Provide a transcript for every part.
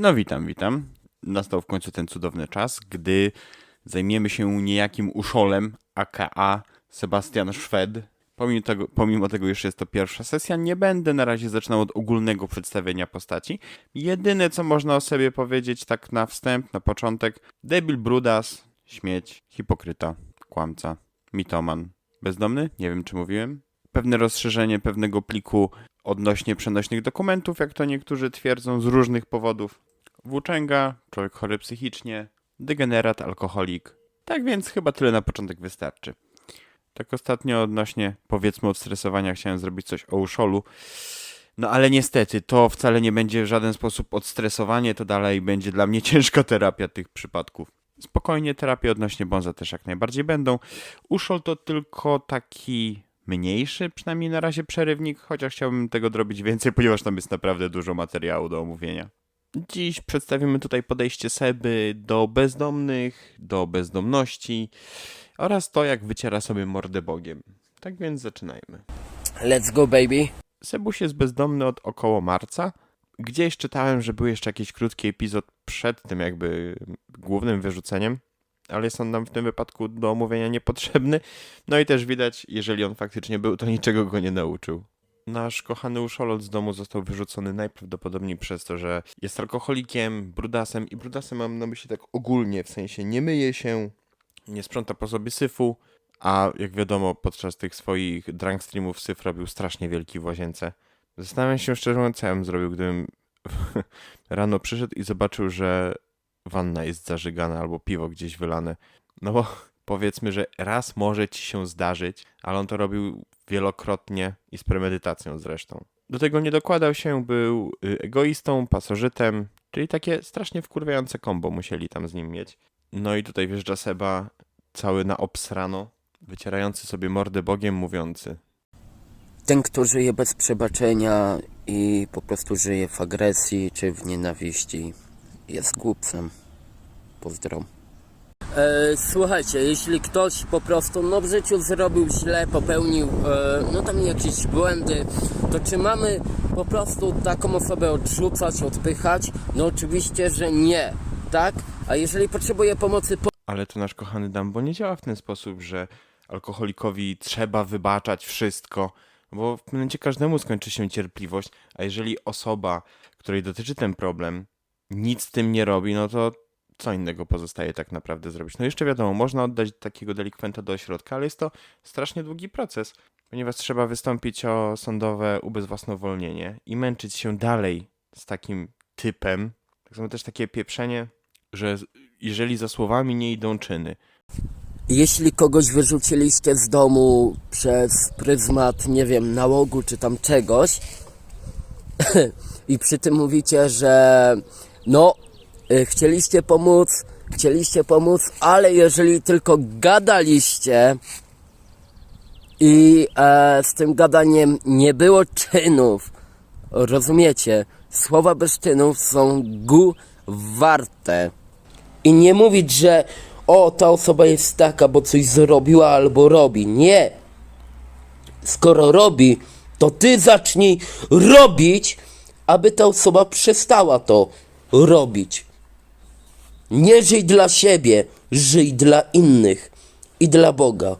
No witam, witam. Nastał w końcu ten cudowny czas, gdy zajmiemy się niejakim uszolem, aka Sebastian Szwed. Pomimo tego, pomimo tego, iż jest to pierwsza sesja, nie będę na razie zaczynał od ogólnego przedstawienia postaci. Jedyne, co można o sobie powiedzieć tak na wstęp, na początek, debil brudas, śmieć, hipokryta, kłamca, mitoman, bezdomny, nie wiem czy mówiłem. Pewne rozszerzenie pewnego pliku odnośnie przenośnych dokumentów, jak to niektórzy twierdzą, z różnych powodów. Włóczęga, człowiek chory psychicznie, degenerat, alkoholik. Tak więc chyba tyle na początek wystarczy. Tak ostatnio odnośnie, powiedzmy, odstresowania chciałem zrobić coś o uszolu. No ale niestety, to wcale nie będzie w żaden sposób odstresowanie, to dalej będzie dla mnie ciężka terapia tych przypadków. Spokojnie, terapie odnośnie Bonza też jak najbardziej będą. Uszol to tylko taki mniejszy, przynajmniej na razie przerywnik, chociaż chciałbym tego zrobić więcej, ponieważ tam jest naprawdę dużo materiału do omówienia. Dziś przedstawimy tutaj podejście Seby do bezdomnych, do bezdomności oraz to, jak wyciera sobie mordę Bogiem. Tak więc zaczynajmy. Let's go, baby. Sebuś jest bezdomny od około marca. Gdzieś czytałem, że był jeszcze jakiś krótki epizod przed tym jakby głównym wyrzuceniem, ale jest on nam w tym wypadku do omówienia niepotrzebny. No i też widać, jeżeli on faktycznie był, to niczego go nie nauczył. Nasz kochany Uszolot z domu został wyrzucony najprawdopodobniej przez to, że jest alkoholikiem, brudasem i brudasem mam na myśli tak ogólnie, w sensie nie myje się, nie sprząta po sobie syfu, a jak wiadomo podczas tych swoich drunk streamów syf robił strasznie wielki w łazience. Zastanawiam się szczerze mówiąc, co ja bym zrobił, gdybym rano przyszedł i zobaczył, że wanna jest zażygana albo piwo gdzieś wylane. No bo powiedzmy, że raz może ci się zdarzyć, ale on to robił wielokrotnie i z premedytacją zresztą. Do tego nie dokładał się, był y, egoistą, pasożytem, czyli takie strasznie wkurwiające kombo musieli tam z nim mieć. No i tutaj wjeżdża Seba, cały na obsrano, wycierający sobie mordę Bogiem, mówiący Ten, kto żyje bez przebaczenia i po prostu żyje w agresji czy w nienawiści, jest głupcem. Pozdro. E, słuchajcie, jeśli ktoś po prostu no w życiu zrobił źle, popełnił e, no tam jakieś błędy, to czy mamy po prostu taką osobę odrzucać, odpychać? No oczywiście, że nie, tak? A jeżeli potrzebuje pomocy, Ale to nasz kochany Dumbo nie działa w ten sposób, że alkoholikowi trzeba wybaczać wszystko, bo w momencie każdemu skończy się cierpliwość, a jeżeli osoba, której dotyczy ten problem, nic z tym nie robi, no to co innego pozostaje tak naprawdę zrobić? No jeszcze wiadomo, można oddać takiego delikwenta do ośrodka, ale jest to strasznie długi proces, ponieważ trzeba wystąpić o sądowe ubezwłasnowolnienie i męczyć się dalej z takim typem. Tak samo też takie pieprzenie, że jeżeli za słowami nie idą czyny. Jeśli kogoś wyrzuciliście z domu przez pryzmat, nie wiem, nałogu czy tam czegoś i przy tym mówicie, że no, chcieliście pomóc, chcieliście pomóc, ale jeżeli tylko gadaliście i e, z tym gadaniem nie było czynów, rozumiecie? Słowa bez czynów są gu warte. I nie mówić, że o, ta osoba jest taka, bo coś zrobiła albo robi. Nie. Skoro robi, to ty zacznij robić, aby ta osoba przestała to robić. Nie żyj dla siebie, żyj dla innych i dla Boga.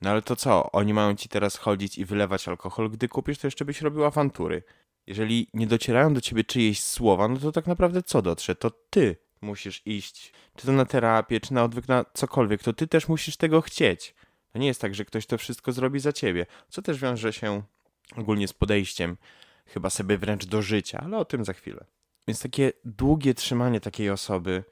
No ale to co? Oni mają ci teraz chodzić i wylewać alkohol. Gdy kupisz, to jeszcze byś robił awantury. Jeżeli nie docierają do ciebie czyjeś słowa, no to tak naprawdę co dotrze? To ty musisz iść, czy to na terapię, czy na odwyk, na cokolwiek, to ty też musisz tego chcieć. To nie jest tak, że ktoś to wszystko zrobi za ciebie, co też wiąże się ogólnie z podejściem, chyba sobie wręcz do życia, ale o tym za chwilę. Więc takie długie trzymanie takiej osoby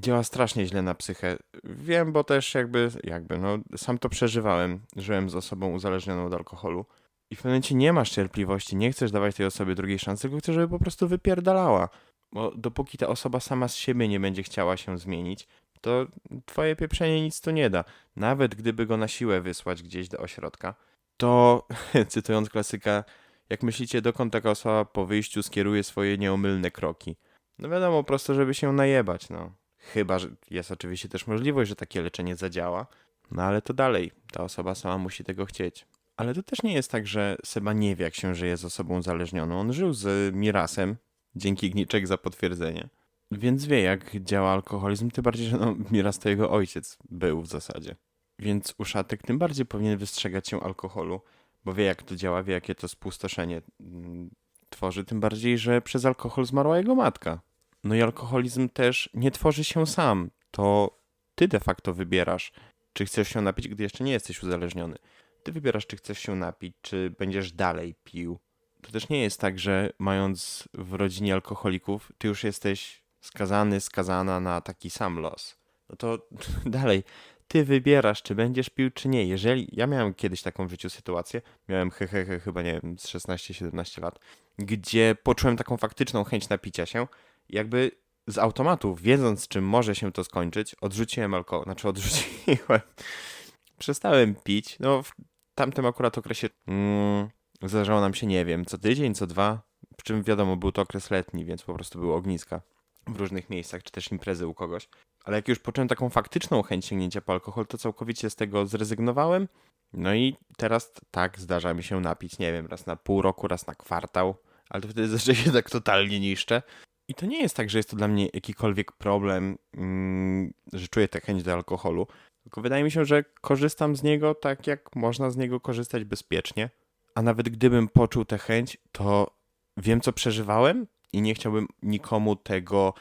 działa strasznie źle na psychę. Wiem, bo też jakby, jakby, no sam to przeżywałem. Żyłem z osobą uzależnioną od alkoholu. I w pewnym momencie nie masz cierpliwości, nie chcesz dawać tej osobie drugiej szansy, tylko chcesz, żeby po prostu wypierdalała. Bo dopóki ta osoba sama z siebie nie będzie chciała się zmienić, to twoje pieprzenie nic tu nie da. Nawet gdyby go na siłę wysłać gdzieś do ośrodka, to, cytując klasyka, jak myślicie, dokąd taka osoba po wyjściu skieruje swoje nieomylne kroki? No wiadomo, prosto, żeby się najebać, no. Chyba, że jest oczywiście też możliwość, że takie leczenie zadziała, no ale to dalej, ta osoba sama musi tego chcieć. Ale to też nie jest tak, że Seba nie wie, jak się żyje z osobą uzależnioną. On żył z Mirasem, dzięki Gniczek za potwierdzenie. Więc wie, jak działa alkoholizm, tym bardziej, że no, nieraz to jego ojciec był w zasadzie. Więc uszatek tym bardziej powinien wystrzegać się alkoholu, bo wie, jak to działa, wie, jakie to spustoszenie mm, tworzy, tym bardziej, że przez alkohol zmarła jego matka. No i alkoholizm też nie tworzy się sam. To ty de facto wybierasz, czy chcesz się napić, gdy jeszcze nie jesteś uzależniony. Ty wybierasz, czy chcesz się napić, czy będziesz dalej pił. To też nie jest tak, że mając w rodzinie alkoholików, ty już jesteś skazany, skazana na taki sam los. No to dalej, ty wybierasz, czy będziesz pił, czy nie. Jeżeli ja miałem kiedyś taką w życiu sytuację, miałem he, he, he, chyba nie wiem, z 16-17 lat, gdzie poczułem taką faktyczną chęć napicia się, jakby z automatu, wiedząc czym może się to skończyć, odrzuciłem alkohol, znaczy odrzuciłem, przestałem pić, no w tamtym akurat okresie mm, zdarzało nam się, nie wiem, co tydzień, co dwa, przy czym wiadomo, był to okres letni, więc po prostu były ogniska w różnych miejscach, czy też imprezy u kogoś. Ale jak już poczułem taką faktyczną chęć sięgnięcia po alkohol, to całkowicie z tego zrezygnowałem. No i teraz tak zdarza mi się napić, nie wiem, raz na pół roku, raz na kwartał, ale to wtedy zawsze się tak totalnie niszczę. I to nie jest tak, że jest to dla mnie jakikolwiek problem, mm, że czuję tę chęć do alkoholu, tylko wydaje mi się, że korzystam z niego tak, jak można z niego korzystać bezpiecznie. A nawet gdybym poczuł tę chęć, to wiem, co przeżywałem i nie chciałbym nikomu tego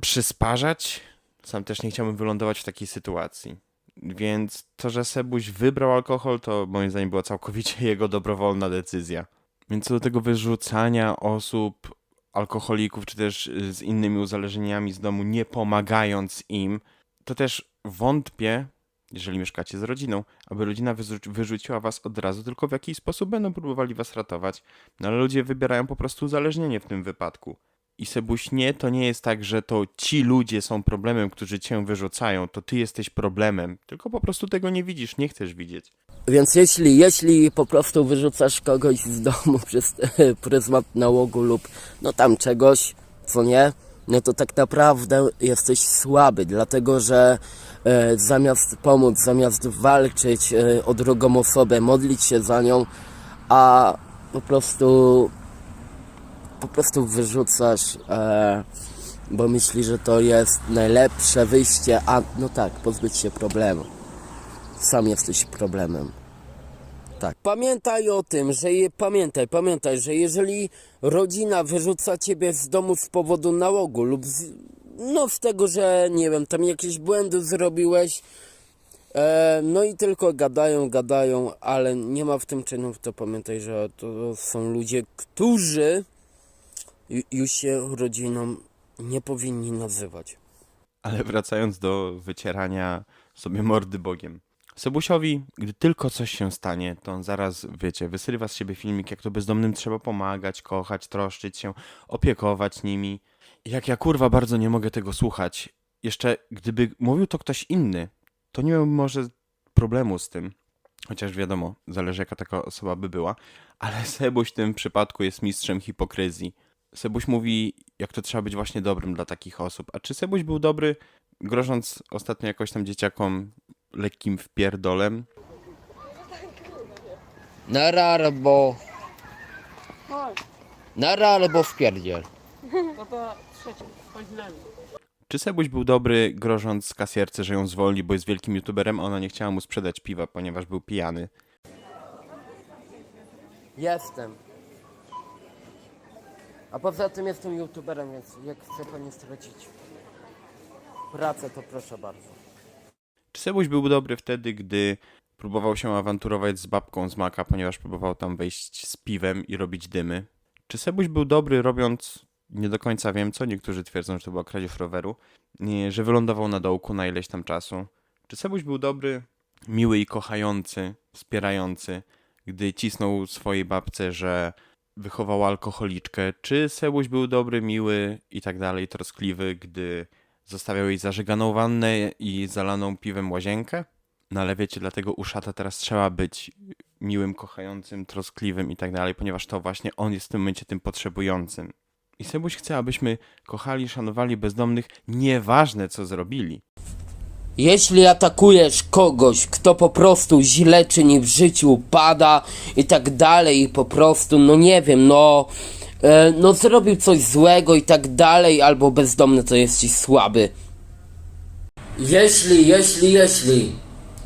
przysparzać. Sam też nie chciałbym wylądować w takiej sytuacji. Więc to, że Sebuś wybrał alkohol, to moim zdaniem była całkowicie jego dobrowolna decyzja. Więc co do tego wyrzucania osób, alkoholików, czy też y, z innymi uzależnieniami z domu, nie pomagając im, to też wątpię, jeżeli mieszkacie z rodziną, aby rodzina wyrzu- wyrzuciła was od razu, tylko w jakiś sposób będą próbowali was ratować. No ale ludzie wybierają po prostu uzależnienie w tym wypadku. I Sebuś, nie, to nie jest tak, że to ci ludzie są problemem, którzy cię wyrzucają, to ty jesteś problemem, tylko po prostu tego nie widzisz, nie chcesz widzieć. Więc jeśli, jeśli po prostu wyrzucasz kogoś z domu przez pryzmat nałogu lub no tam czegoś, co nie, no to tak naprawdę jesteś słaby, dlatego że e, zamiast pomóc, zamiast walczyć e, o drugą osobę, modlić się za nią, a po prostu po prostu wyrzucasz, e, bo myśli, że to jest najlepsze wyjście, a no tak, pozbyć się problemu. Sam jesteś problemem. Tak. Pamiętaj o tym, że je, pamiętaj, pamiętaj, że jeżeli rodzina wyrzuca ciebie z domu z powodu nałogu lub z, no z tego, że nie wiem, tam jakieś błędy zrobiłeś, e, no i tylko gadają, gadają, ale nie ma w tym czynów, to pamiętaj, że to są ludzie, którzy ju- już się rodziną nie powinni nazywać. Ale wracając do wycierania sobie mordy Bogiem. Sebusiowi, gdy tylko coś się stanie, to on zaraz, wiecie, wysyła z siebie filmik, jak to bezdomnym trzeba pomagać, kochać, troszczyć się, opiekować nimi. Jak ja kurwa bardzo nie mogę tego słuchać. Jeszcze gdyby mówił to ktoś inny, to nie miałbym może problemu z tym. Chociaż wiadomo, zależy jaka taka osoba by była. Ale Sebuś w tym przypadku jest mistrzem hipokryzji. Sebuś mówi, jak to trzeba być właśnie dobrym dla takich osób. A czy Sebuś był dobry, grożąc ostatnio jakoś tam dzieciakom lekkim wpierdolem? Nara albo... Nara albo wpierdziel. no to trzecie, chodź z nami. Czy Sebuś był dobry, grożąc kasjerce, że ją zwolni, bo jest wielkim youtuberem, a ona nie chciała mu sprzedać piwa, ponieważ był pijany? Jestem. A poza tym jestem youtuberem, więc jak chce pani stracić pracę, to proszę bardzo. Czy Sebuś był dobry wtedy, gdy próbował się awanturować z babką z Maka, ponieważ próbował tam wejść z piwem i robić dymy? Czy Sebuś był dobry, robiąc nie do końca wiem co, niektórzy twierdzą, że to była kradzież roweru, że wylądował na dołku na ileś tam czasu? Czy Sebuś był dobry, miły i kochający, wspierający, gdy cisnął swojej babce, że wychowała alkoholiczkę? Czy Sebuś był dobry, miły i tak dalej, troskliwy, gdy zostawiał jej zażyganą wannę i zalaną piwem łazienkę? No ale wiecie, dlatego u szata teraz trzeba być miłym, kochającym, troskliwym i tak dalej, ponieważ to właśnie on jest w tym momencie tym potrzebującym. I Sebuś chce, abyśmy kochali, szanowali bezdomnych, nieważne co zrobili. Jeśli atakujesz kogoś, kto po prostu źle czyni w życiu, pada i tak dalej, i po prostu, no nie wiem, no e, no zrobił coś złego i tak dalej, albo bezdomny to jest ci słaby. Jeśli, jeśli, jeśli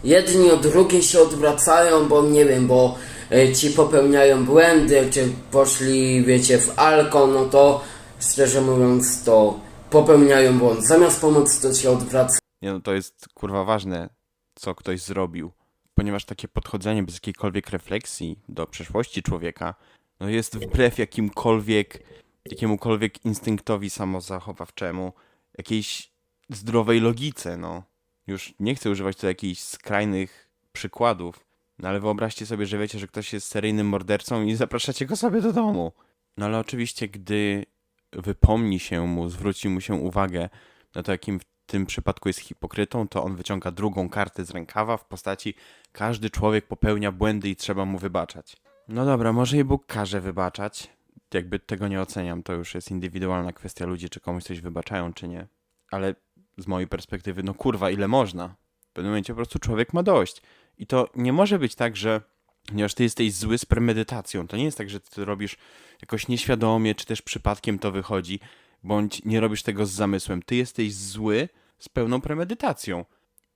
jedni od drugich się odwracają, bo nie wiem, bo e, ci popełniają błędy, czy poszli, wiecie, w alko, no to szczerze mówiąc, to popełniają błąd. Zamiast pomóc, to się odwracają. Nie no, to jest kurwa ważne, co ktoś zrobił. Ponieważ takie podchodzenie bez jakiejkolwiek refleksji do przeszłości człowieka, no jest wbrew jakimkolwiek, jakiemukolwiek instynktowi samozachowawczemu, jakiejś zdrowej logice, no. Już nie chcę używać tu jakichś skrajnych przykładów, no ale wyobraźcie sobie, że wiecie, że ktoś jest seryjnym mordercą i zapraszacie go sobie do domu. No ale oczywiście, gdy wypomni się mu, zwróci mu się uwagę, no to jakim w tym przypadku jest hipokrytą, to on wyciąga drugą kartę z rękawa w postaci każdy człowiek popełnia błędy i trzeba mu wybaczać. No dobra, może i Bóg każe wybaczać. Jakby tego nie oceniam, to już jest indywidualna kwestia ludzi, czy komuś coś wybaczają, czy nie. Ale z mojej perspektywy, no kurwa, ile można? W pewnym momencie po prostu człowiek ma dość. I to nie może być tak, że ponieważ ty jesteś zły z premedytacją, to nie jest tak, że ty robisz jakoś nieświadomie, czy też przypadkiem to wychodzi, bądź nie robisz tego z zamysłem. Ty jesteś zły z pełną premedytacją.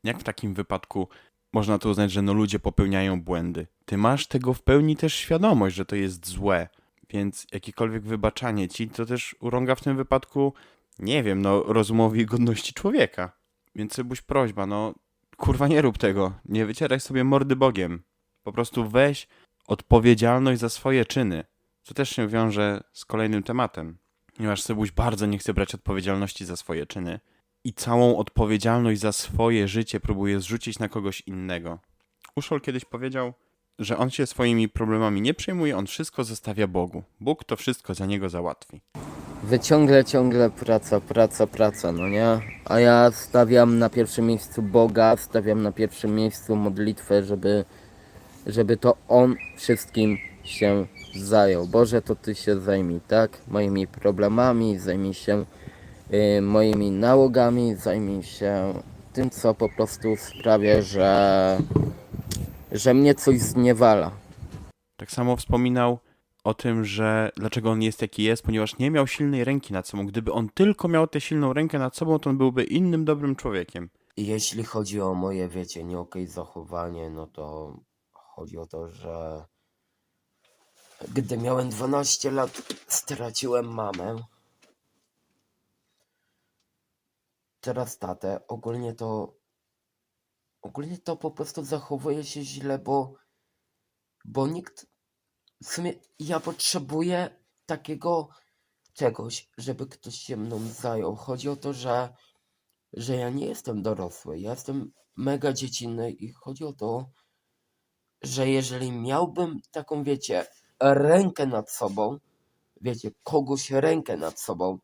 Jak w takim wypadku można to uznać, że no ludzie popełniają błędy? Ty masz tego w pełni też świadomość, że to jest złe, więc jakiekolwiek wybaczanie ci to też urąga w tym wypadku, nie wiem, no rozumowi i godności człowieka. Więc Sybuś prośba, no kurwa nie rób tego, nie wycieraj sobie mordy Bogiem. Po prostu weź odpowiedzialność za swoje czyny. Co też się wiąże z kolejnym tematem. Ponieważ Sybuś bardzo nie chce brać odpowiedzialności za swoje czyny i całą odpowiedzialność za swoje życie próbuje zrzucić na kogoś innego. Uszol kiedyś powiedział, że on się swoimi problemami nie przejmuje, on wszystko zostawia Bogu. Bóg to wszystko za niego załatwi. Wy ciągle, ciągle praca, praca, praca, no nie? A ja stawiam na pierwszym miejscu Boga, stawiam na pierwszym miejscu modlitwę, żeby, żeby to On wszystkim się zajął. Boże, to Ty się zajmij, tak? Moimi problemami, zajmij się moimi nałogami, zajmij się tym, co po prostu sprawia, że, że mnie coś zniewala. Tak samo wspominał o tym, że dlaczego on jest jaki jest, ponieważ nie miał silnej ręki nad sobą. Gdyby on tylko miał tę silną rękę nad sobą, to on byłby innym dobrym człowiekiem. Jeśli chodzi o moje, wiecie, nie okej zachowanie, no to chodzi o to, że gdy miałem 12 lat, straciłem mamę. Teraz tatę. Ogólnie to. Ogólnie to po prostu zachowuje się źle, bo. Bo nikt. W sumie ja potrzebuję takiego czegoś, żeby ktoś się mną zajął. Chodzi o to, że że ja nie jestem dorosły, ja jestem mega dziecinny i chodzi o to, że jeżeli miałbym taką, wiecie, rękę nad sobą, wiecie, kogoś rękę nad sobą,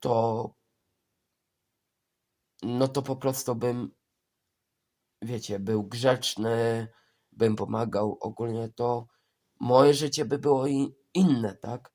to no to po prostu bym, wiecie, był grzeczny, bym pomagał, ogólnie to moje życie by było inne, tak?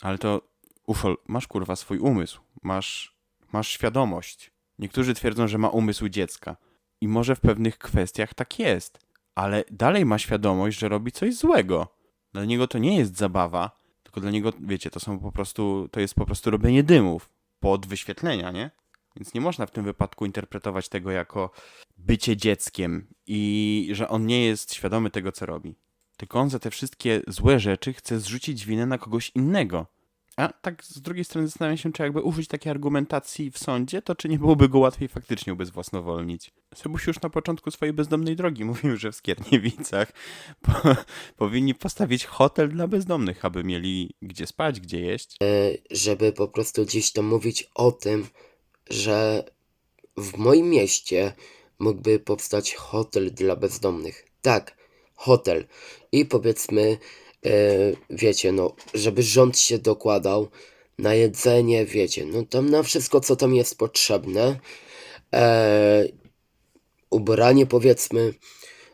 Ale to, Ufol, masz kurwa swój umysł, masz, masz świadomość. Niektórzy twierdzą, że ma umysł dziecka. I może w pewnych kwestiach tak jest, ale dalej ma świadomość, że robi coś złego. Dla niego to nie jest zabawa, tylko dla niego, wiecie, to są po prostu, to jest po prostu robienie dymów pod wyświetlenia, nie? Więc nie można w tym wypadku interpretować tego jako bycie dzieckiem i że on nie jest świadomy tego, co robi. Tylko on za te wszystkie złe rzeczy chce zrzucić winę na kogoś innego. A tak z drugiej strony zastanawiam się, czy jakby użyć takiej argumentacji w sądzie, to czy nie byłoby go łatwiej faktycznie ubezwłasnowolnić. Sebuś już na początku swojej bezdomnej drogi mówił, że w Skierniewicach po, powinni postawić hotel dla bezdomnych, aby mieli gdzie spać, gdzie jeść. żeby po prostu gdzieś tam mówić o tym, że w moim mieście mógłby powstać hotel dla bezdomnych. Tak, hotel. I powiedzmy, e, wiecie, no, żeby rząd się dokładał na jedzenie, wiecie, no tam na wszystko, co tam jest potrzebne. E, ubranie, powiedzmy,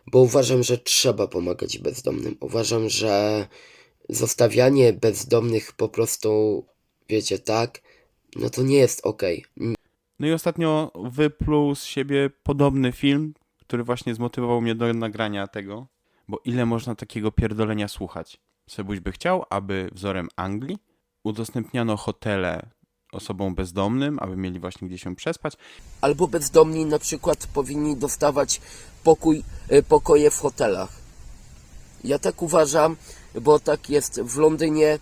bo uważam, że trzeba pomagać bezdomnym. Uważam, że zostawianie bezdomnych po prostu, wiecie, tak, no to nie jest okej. No i ostatnio wypluł z siebie podobny film, który właśnie zmotywował mnie do nagrania tego, bo ile można takiego pierdolenia słuchać. Sebuś by chciał, aby wzorem Anglii udostępniano hotele osobom bezdomnym, aby mieli właśnie gdzie się przespać, Albo bezdomni na przykład powinni dostawać pokój, y, pokoje w hotelach. Ja tak uważam, bo tak jest w Londynie.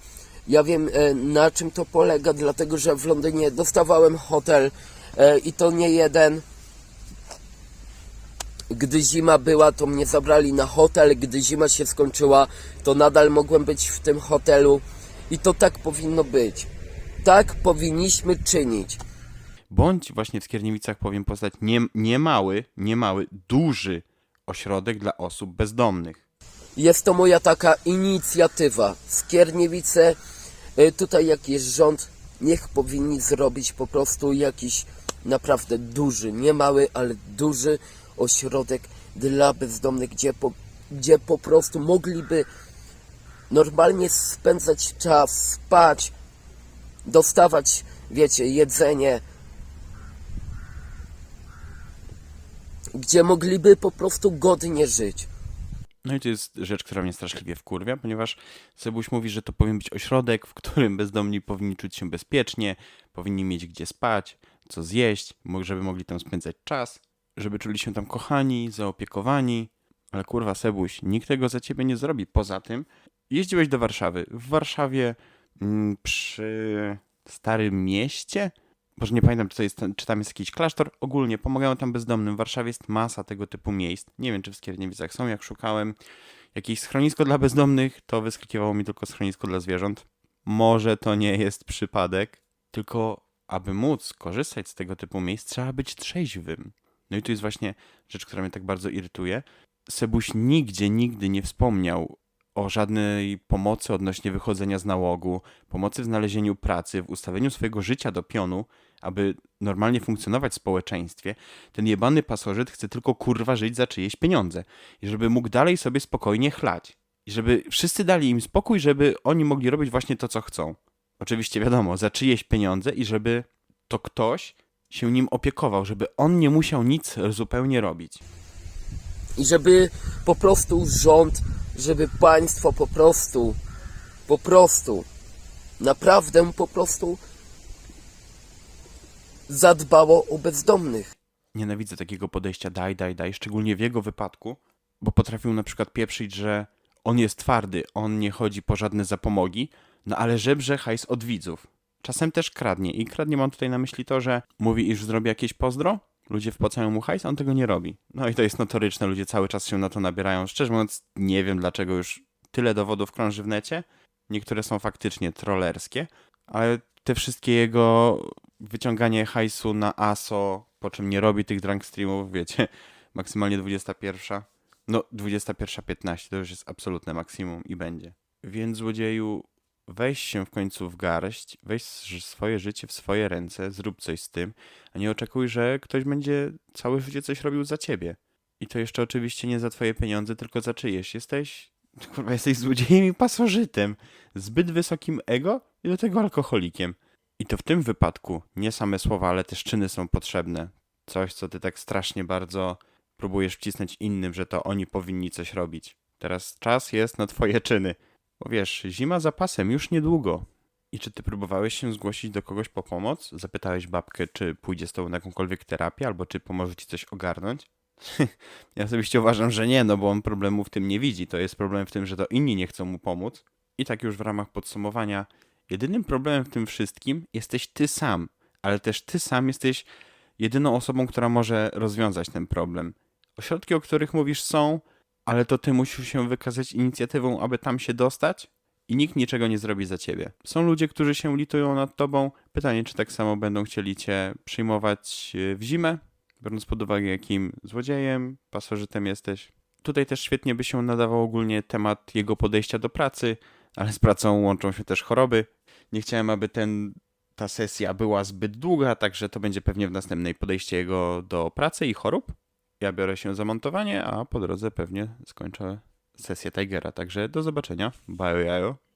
Ja wiem e, na czym to polega, dlatego że w Londynie dostawałem hotel e, i to nie jeden. Gdy zima była, to mnie zabrali na hotel. Gdy zima się skończyła, to nadal mogłem być w tym hotelu. I to tak powinno być. Tak powinniśmy czynić. bądź właśnie w Skierniewicach powiem poznać nie, mały, nie mały, duży ośrodek dla osób bezdomnych. Jest to moja taka inicjatywa. Skierniewice, y, tutaj jak jest rząd, niech powinni zrobić po prostu jakiś naprawdę duży, nie mały, ale duży ośrodek dla bezdomnych, gdzie po, gdzie po prostu mogliby normalnie spędzać czas, spać, dostawać, wiecie, jedzenie, gdzie mogliby po prostu godnie żyć. No i to jest rzecz, która mnie straszliwie wkurwia, ponieważ Sebuś mówi, że to powinien być ośrodek, w którym bezdomni powinni czuć się bezpiecznie, powinni mieć gdzie spać, co zjeść, żeby mogli tam spędzać czas, żeby czuli się tam kochani, zaopiekowani. Ale kurwa, Sebuś, nikt tego za ciebie nie zrobi. Poza tym, jeździłeś do Warszawy. W Warszawie mm, przy Starym Mieście, może nie pamiętam, czy, jest, czy tam jest jakiś klasztor, ogólnie pomagają tam bezdomnym. W Warszawie jest masa tego typu miejsc. Nie wiem, czy w Skierniewicach są, jak szukałem jakieś schronisko dla bezdomnych, to wyskakiwało mi tylko schronisko dla zwierząt. Może to nie jest przypadek, tylko aby móc korzystać z tego typu miejsc, trzeba być trzeźwym. No i tu jest właśnie rzecz, która mnie tak bardzo irytuje. Sebuś nigdzie, nigdy nie wspomniał o żadnej pomocy odnośnie wychodzenia z nałogu, pomocy w znalezieniu pracy, w ustawieniu swojego życia do pionu, aby normalnie funkcjonować w społeczeństwie. Ten jebany pasożyt chce tylko kurwa żyć za czyjeś pieniądze i żeby mógł dalej sobie spokojnie chlać. I żeby wszyscy dali im spokój, żeby oni mogli robić właśnie to, co chcą. Oczywiście wiadomo, za czyjeś pieniądze i żeby to ktoś się nim opiekował, żeby on nie musiał nic zupełnie robić. I żeby po prostu rząd, żeby państwo po prostu, po prostu, naprawdę po prostu zadbało o bezdomnych. Nienawidzę takiego podejścia daj, daj, daj, szczególnie w jego wypadku, bo potrafił na przykład pieprzyć, że on jest twardy, on nie chodzi po żadne zapomogi, no ale żebrze hajs od widzów. Czasem też kradnie i kradnie mam tutaj na myśli to, że mówi, iż zrobi jakieś pozdro, ludzie wpłacają mu hajs, a on tego nie robi. No i to jest notoryczne, ludzie cały czas się na to nabierają. Szczerze mówiąc, nie wiem dlaczego już tyle dowodów krąży w necie. Niektóre są faktycznie trollerskie, ale te wszystkie jego wyciąganie hajsu na ASO, po czym nie robi tych drunk streamów, wiecie, maksymalnie 21. No, 21.15 to już jest absolutne maksimum i będzie. Więc złodzieju, weź się w końcu w garść, weź swoje życie w swoje ręce, zrób coś z tym, a nie oczekuj, że ktoś będzie całe życie coś robił za ciebie. I to jeszcze oczywiście nie za twoje pieniądze, tylko za czyjeś. Jesteś, kurwa, jesteś złodziejem i pasożytem. Zbyt wysokim ego i do tego alkoholikiem. I to w tym wypadku nie same słowa, ale też czyny są potrzebne. Coś, co ty tak strasznie bardzo próbujesz wcisnąć innym, że to oni powinni coś robić. Teraz czas jest na twoje czyny. Bo wiesz, zima za pasem już niedługo. I czy ty próbowałeś się zgłosić do kogoś po pomoc? Zapytałeś babkę, czy pójdzie z tobą na jakąkolwiek terapię, albo czy pomoże ci coś ogarnąć? ja osobiście uważam, że nie, no bo on problemu w tym nie widzi. To jest problem w tym, że to inni nie chcą mu pomóc. I tak już w ramach podsumowania, jedynym problemem w tym wszystkim jesteś ty sam, ale też ty sam jesteś jedyną osobą, która może rozwiązać ten problem. Ośrodki, o których mówisz, są, ale to ty musisz się wykazać inicjatywą, aby tam się dostać i nikt niczego nie zrobi za ciebie. Są ludzie, którzy się litują nad tobą. Pytanie, czy tak samo będą chcieli cię przyjmować e, w zimę, biorąc pod uwagę, jakim złodziejem, pasożytem jesteś. Tutaj też świetnie by się nadawał ogólnie temat jego podejścia do pracy, ale z pracą łączą się też choroby. Nie chciałem, aby ten, ta sesja była zbyt długa, także to będzie pewnie w następnej podejście jego do pracy i chorób. Ja biorę się za montowanie, a po drodze pewnie skończę sesję Tigera. Także do zobaczenia. Bye, jajo.